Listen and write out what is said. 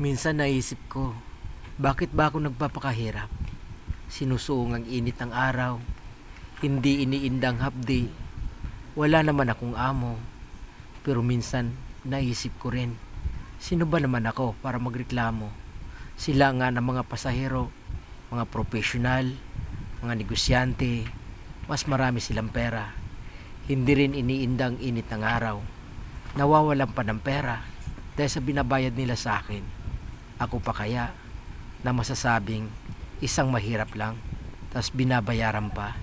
Minsan naisip ko, bakit ba ako nagpapakahirap? Sinusuong ang init ng araw, hindi iniindang hapdi, wala naman akong amo. Pero minsan naisip ko rin, sino ba naman ako para magreklamo? Sila nga ng mga pasahero, mga profesional, mga negosyante, mas marami silang pera. Hindi rin iniindang init ng araw. Nawawalan pa ng pera dahil sa binabayad nila sa akin. Ako pa kaya na masasabing isang mahirap lang tapos binabayaran pa